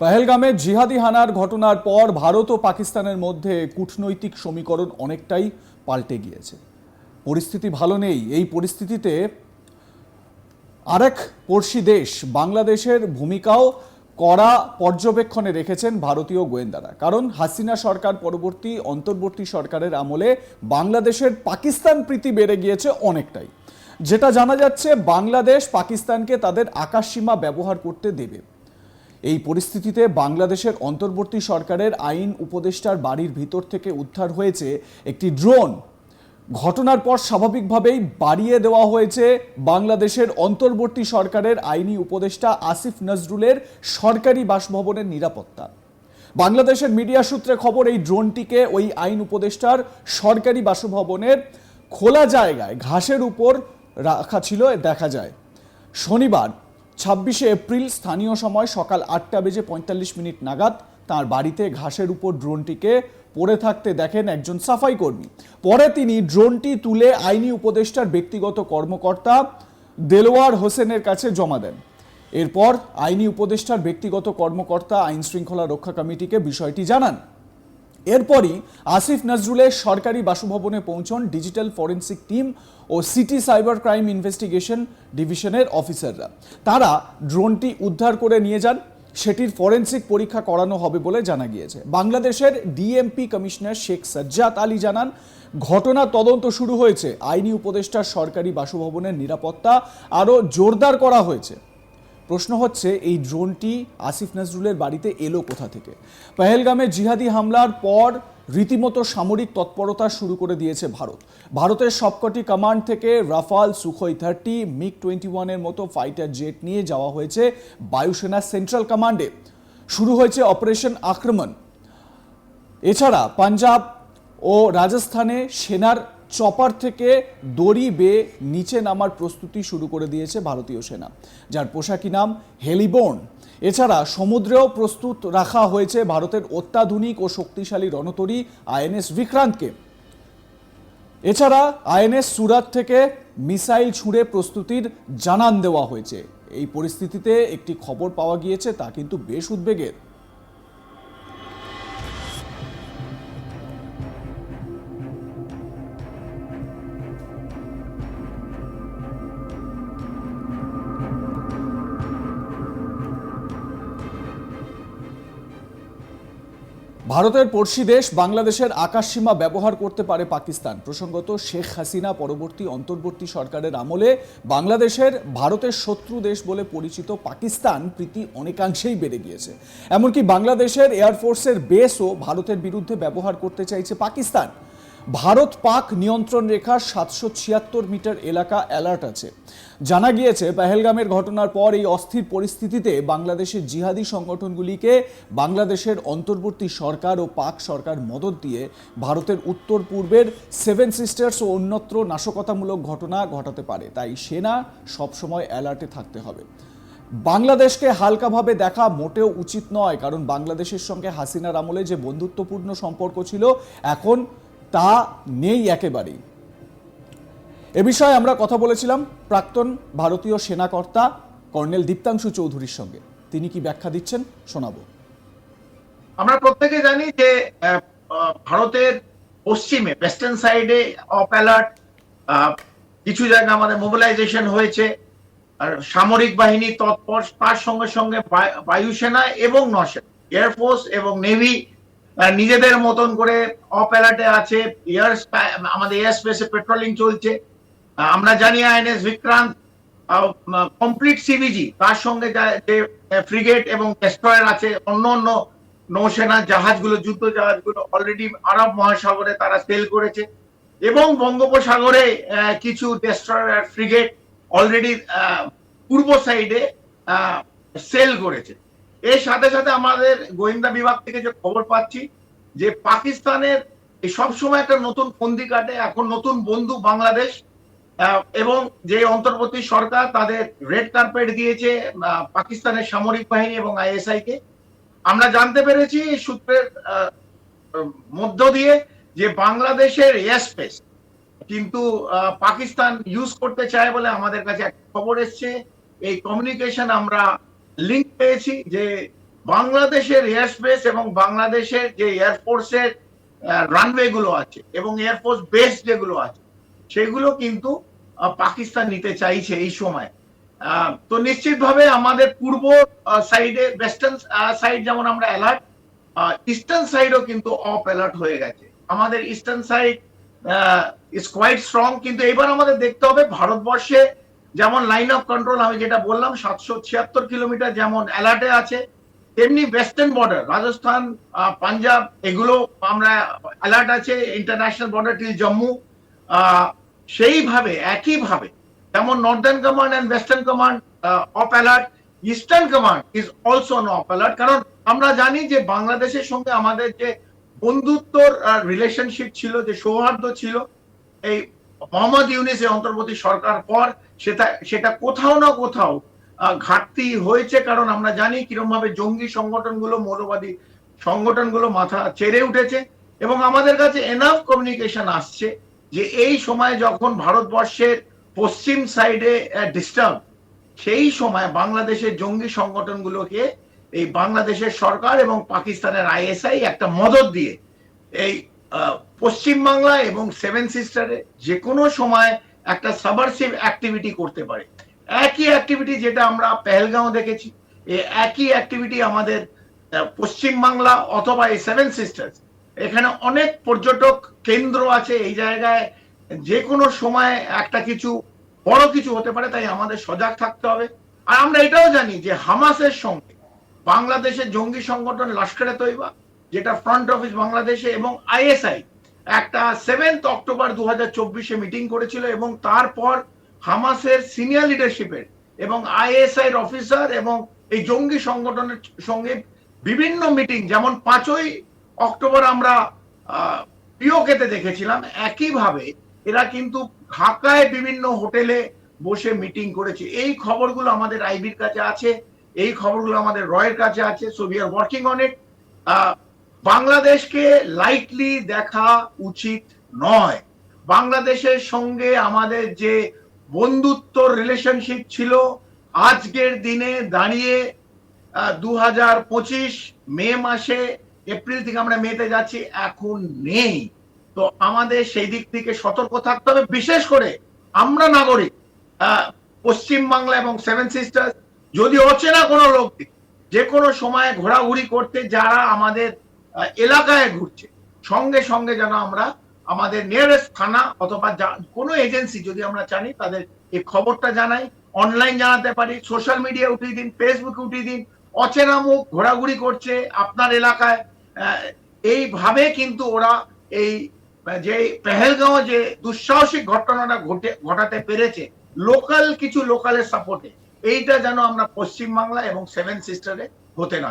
পহেলগামে জিহাদি হানার ঘটনার পর ভারত ও পাকিস্তানের মধ্যে কূটনৈতিক সমীকরণ অনেকটাই পাল্টে গিয়েছে। পরিস্থিতি ভালো নেই। এই পরিস্থিতিতে আরেক পড়শি দেশ বাংলাদেশের ভূমিকাও কড়া পর্যবেক্ষণে রেখেছেন ভারতীয় গোয়েন্দারা। কারণ হাসিনা সরকার পরবর্তী, অন্তর্বর্তী সরকারের আমলে বাংলাদেশের পাকিস্তান প্রীতি বেড়ে গিয়েছে অনেকটাই। যেটা জানা যাচ্ছে, বাংলাদেশ পাকিস্তানকে তাদের আকাশসীমা ব্যবহার করতে দেবে। এই পরিস্থিতিতে বাংলাদেশের অন্তর্বর্তী সরকারের আইন উপদেষ্টার বাড়ির ভিতর থেকে উদ্ধার হয়েছে একটি ড্রোন। ঘটনার পর স্বাভাবিকভাবেই বাড়িয়ে দেওয়া হয়েছে বাংলাদেশের অন্তর্বর্তী সরকারের আইনি উপদেষ্টা আসিফ নজরুলের সরকারি বাসভবনের নিরাপত্তা। বাংলাদেশের মিডিয়া সূত্রে খবর, এই ড্রোনটিকে ওই আইন উপদেষ্টার সরকারি বাসভবনের খোলা জায়গায় ঘাসের উপর রাখা ছিল, দেখা যায়। শনিবার ছাব্বিশে এপ্রিল স্থানীয় সময় সকাল আটটা বেজে পঁয়তাল্লিশ মিনিট নাগাদ তার বাড়িতে ঘাসের উপর ড্রোনটিকে পড়ে থাকতে দেখেন একজন সাফাই কর্মী। পরে তিনি ড্রোনটি তুলে আইনি উপদেষ্টার ব্যক্তিগত কর্মকর্তা দেলোয়ার হোসেনের কাছে জমা দেন। এরপর আইনি উপদেষ্টার ব্যক্তিগত কর্মকর্তা আইন শৃঙ্খলা রক্ষা কমিটিকে বিষয়টি জানান। এরপরই আসিফ নজরুলের সরকারি বাসভবনে পৌঁছন ডিজিটাল ফরেন্সিক টিম ও সিটি সাইবার ক্রাইম ইনভেস্টিগেশন ডিভিশনের অফিসাররা। তারা ড্রোনটি উদ্ধার করে নিয়ে যান। সেটির ফরেন্সিক পরীক্ষা করানো হবে বলে জানা গিয়েছে। বাংলাদেশের ডিএমপি কমিশনার শেখ সাজ্জাদ আলী জানান, ঘটনা তদন্ত শুরু হয়েছে। আইনি উপদেষ্টার সরকারি বাসভবনের নিরাপত্তা আরও জোরদার করা হয়েছে। প্রশ্ন হচ্ছে, এই ড্রোনটি আসিফ নজরুলের বাড়িতে এলো কোথা থেকে? পহেলগামে জিহাদি হামলার পর রীতিমতো সামরিক তৎপরতা শুরু করে দিয়েছে ভারত। ভারতের সবকটি কমান্ড থেকে Rafale Sukhoi thirty, MiG twenty ওয়ানের মতো ফাইটার জেট নিয়ে যাওয়া হয়েছে বায়ুসেনা সেন্ট্রাল কমান্ডে। শুরু হয়েছে অপারেশন আক্রমণ। এছাড়া পাঞ্জাব ও রাজস্থানে সেনার চপার থেকে দড়ি বেয়ে নিচে নামার প্রস্তুতি শুরু করে দিয়েছে ভারতীয় সেনা। যার পোশাকি নাম হেলিবোর্ন। এছাড়া সমুদ্রেও প্রস্তুত রাখা হয়েছে ভারতের অত্যাধুনিক ও শক্তিশালী রণতরী আইএনএস বিক্রান্তকে। এছাড়া আইএনএস সুরাত থেকে মিসাইল ছুঁড়ে প্রস্তুতির জানান দেওয়া হয়েছে। এই পরিস্থিতিতে একটি খবর পাওয়া গিয়েছে, তা কিন্তু বেশ উদ্বেগের। ভারতের পড়শি দেশ বাংলাদেশের আকাশসীমা ব্যবহার করতে পারে পাকিস্তান। প্রসঙ্গত, শেখ হাসিনা পরবর্তী অন্তর্বর্তী সরকারের আমলে বাংলাদেশের ভারতের শত্রু দেশ বলে পরিচিত পাকিস্তান প্রীতি অনেকাংশেই বেড়ে গিয়েছে। এমনকি বাংলাদেশের এয়ারফোর্সের বেসও ভারতের বিরুদ্ধে ব্যবহার করতে চাইছে পাকিস্তান। ভারত পাক নিয়ন্ত্রণ রেখার সাতশো ছিয়াত্তর মিটার এলাকা অ্যালার্ট আছে। জানা গিয়েছে, পেহেলগামের ঘটনার পর এই অস্থির পরিস্থিতিতে বাংলাদেশের জিহাদি সংগঠনগুলিকে বাংলাদেশের অন্তর্বর্তী সরকার ও পাক সরকার মদত দিয়ে ভারতের উত্তর পূর্বের সেভেন সিস্টার্স ও অন্যত্র নাশকতামূলক ঘটনা ঘটাতে পারে। তাই সেনা সবসময় অ্যালার্টে থাকতে হবে। বাংলাদেশকে হালকাভাবে দেখা মোটেও উচিত নয়, কারণ বাংলাদেশের সঙ্গে হাসিনার আমলে যে বন্ধুত্বপূর্ণ সম্পর্ক ছিল, এখন তা নেই একেবারেই। এ বিষয়ে আমরা কথা বলেছিলাম প্রাক্তন ভারতীয় সেনাকর্তা কর্নেল দীপ্তাংশু চৌধুরীর সঙ্গে। তিনি কি ব্যাখ্যা দিচ্ছেন? শোনাবো। আমরা প্রত্যেকে জানি যে ভারতের পশ্চিমে ওয়েস্টার্ন সাইডে অফ অ্যালার্ট কিছু জায়গা আমাদের মোবিলাইজেশন হয়েছে। আর সামরিক বাহিনী তৎপর, তার সঙ্গে সঙ্গে বায়ুসেনা এবং নৌসেনা এয়ারফোর্স এবং নেভি নিজেদের মতন করে অ্যালার্টে আছে, এয়ার আমাদের এয়ার স্পেসে পেট্রোলিং চলছে। আমরা জানি আইএনএস বিক্রান্ত কমপ্লিট সিবিজি তার সঙ্গে যে ফ্রিগেট এবং ডেস্ট্রয়ার আছে, অন্য অন্য নৌসেনা জাহাজগুলো, যুদ্ধ জাহাজগুলো অলরেডি আরব মহাসাগরে তারা সেল করেছে। এবং বঙ্গোপসাগরে কিছু ডেস্ট্রয়ার ফ্রিগেট অলরেডি পূর্ব সাইডে সেল করেছে। এর সাথে সাথে আমাদের গোয়েন্দা বিভাগ থেকে যে খবর পাচ্ছি যে পাকিস্তানের সবসময় একটা নতুন ফন্দি কাটে, এখন নতুন বন্ধু বাংলাদেশ এবং যে অন্তর্বর্তী সরকার তাদের রেড কার্পেট দিয়েছে পাকিস্তানের সামরিক বাহিনী এবং আইএসআই কে। আমরা জানতে পেরেছি সূত্রের মধ্য দিয়ে যে বাংলাদেশের এয়ার স্পেস কিন্তু পাকিস্তান ইউজ করতে চায় বলে আমাদের কাছে খবর এসছে। এই কমিউনিকেশন আমরা লিংক পেয়েছি যে বাংলাদেশের এয়ার স্পেস এবং বাংলাদেশের যে এয়ারফোর্সের রানওয়ে গুলো আছে এবং এয়ারফোর্স বেস যেগুলো আছে, সেগুলো কিন্তু পাকিস্তান নিতে চাইছে এই সময়। তো নিশ্চিতভাবে আমাদের পূর্ব সাইডে ওয়েস্টার্ন সাইড যেমন আমরা অ্যালার্ট ইস্টার্ন সাইডও কিন্তু অফ অ্যালার্ট হয়ে গেছে। আমাদের eastern side is quite strong কিন্তু এবার আমাদের দেখতে হবে ভারতবর্ষে যেমন লাইন অফ কন্ট্রোল আমি যেটা বললাম, সাতশো ছিয়াত্তর কিলোমিটার যেমন অ্যালার্টে আছে, তেমনি ওয়েস্টার্ন বর্ডার রাজস্থান পাঞ্জাব, এগুলো আমরা অ্যালার্ট আছে ইন্টারন্যাশনাল বর্ডার টিল জম্মু। সেইভাবে, একইভাবে, যেমন northern command and western command of alert eastern command is also on of alert কারণ আমরা জানি যে বাংলাদেশের সঙ্গে আমাদের যে বন্ধুত্বর রিলেশনশিপ ছিল, যে সৌহার্দ্য ছিল, এই মোহাম্মদ ইউনিসের অন্তর্বর্তী সরকার পর সেটা সেটা কোথাও না কোথাও ঘাটতি হয়েছে, কারণ আমরা জানি কীরকম ভাবে জঙ্গি সংগঠনগুলো, মৌলবাদী সংগঠনগুলো মাথা চেড়ে উঠেছে এবং আমাদের কাছে এনাফ কমিউনিকেশন আসছে যে এই সময় যখন ভারতবর্ষের পশ্চিম সাইডে ডিস্টার্ব সেই সময় বাংলাদেশের জঙ্গি সংগঠনগুলোকে এই বাংলাদেশের সরকার এবং পাকিস্তানের আইএসআই একটা মদত দিয়ে এই আহ, পশ্চিম বাংলা এবং সেভেন সিস্টারে যে কোনো সময় একটা সাবারসিভ অ্যাক্টিভিটি করতে পারে। একই অ্যাক্টিভিটি যেটা আমরা পেহেলগাঁও দেখেছি এই একই অ্যাক্টিভিটি আমাদের আহ, পশ্চিম বাংলা অথবা এই সেভেন সিস্টার্স এখানে অনেক পর্যটক কেন্দ্র আছে এই জায়গায়। যে কোনো সময় একটা কিছু বড় কিছু হতে পারে তাই আমাদের সজাগ থাকতে হবে। আর আমরা এটাও জানি যে হামাসের সঙ্গে বাংলাদেশের জঙ্গি সংগঠন লস্করে তৈবা যেটা ফ্রন্ট অফিস বাংলাদেশে এবং আইএসআই একটা সেভেন্থ অক্টোবর দু হাজার চব্বিশে মিটিং করেছিল এবং তারপর হামাসের সিনিয়র লিডারশিপের এবং আইএসআই অফিসার এবং এই জঙ্গি সংগঠনের সঙ্গে বিভিন্ন মিটিং যেমন পাঁচই অক্টোবর আমরা পিওকেতে দেখেছিলাম, একইভাবে এরা কিন্তু ঢাকায় বিভিন্ন হোটেলে বসে মিটিং করেছে। এই খবরগুলো আমাদের আইবির কাছে আছে, এই খবরগুলো আমাদের রয়ের কাছে আছে so we are working on it বাংলাদেশকে লাইটলি দেখা উচিত নয়। বাংলাদেশের সঙ্গে আমাদের যে বন্ধুত্ব রিলেশনশিপ ছিল, আজকের দিনে দাঁড়িয়ে দু হাজার পঁচিশ মে মাসে, এপ্রিল থেকে আমরা মেতে যাচ্ছি, এখন নেই। তো আমাদের সেই দিক থেকে সতর্ক থাকতে হবে, বিশেষ করে আমরা নাগরিক পশ্চিম বাংলা এবং সেভেন সিস্টার যদি অচেনা কোনো লোক, যে কোনো সময় ঘোরাঘুরি করতে, যারা আমাদের এলাকায় ঘুরছে। সঙ্গে সঙ্গে যেন আমরা আমাদের নিয়ারেস্ট থানা অথবা কোনো এজেন্সি যদি আমরা জানি, তাদের এই খবরটা জানাই। অনলাইন জানাতে পারি সোশ্যাল মিডিয়া উঠিয়ে দিন ফেসবুকে উঠিয়ে দিন। অচেনা মুখ, ঘোরাঘুরি করছে আপনার এলাকায়। এইভাবে কিন্তু ওরা এই, যে পেহেলগাঁও যে দুঃসাহসিক ঘটনাটা ঘটে, ঘটাতে পেরেছে লোকাল কিছু লোকালের সাপোর্টে এইটা যেন আমরা পশ্চিম বাংলা এবং সেভেন সিস্টারে হতে না।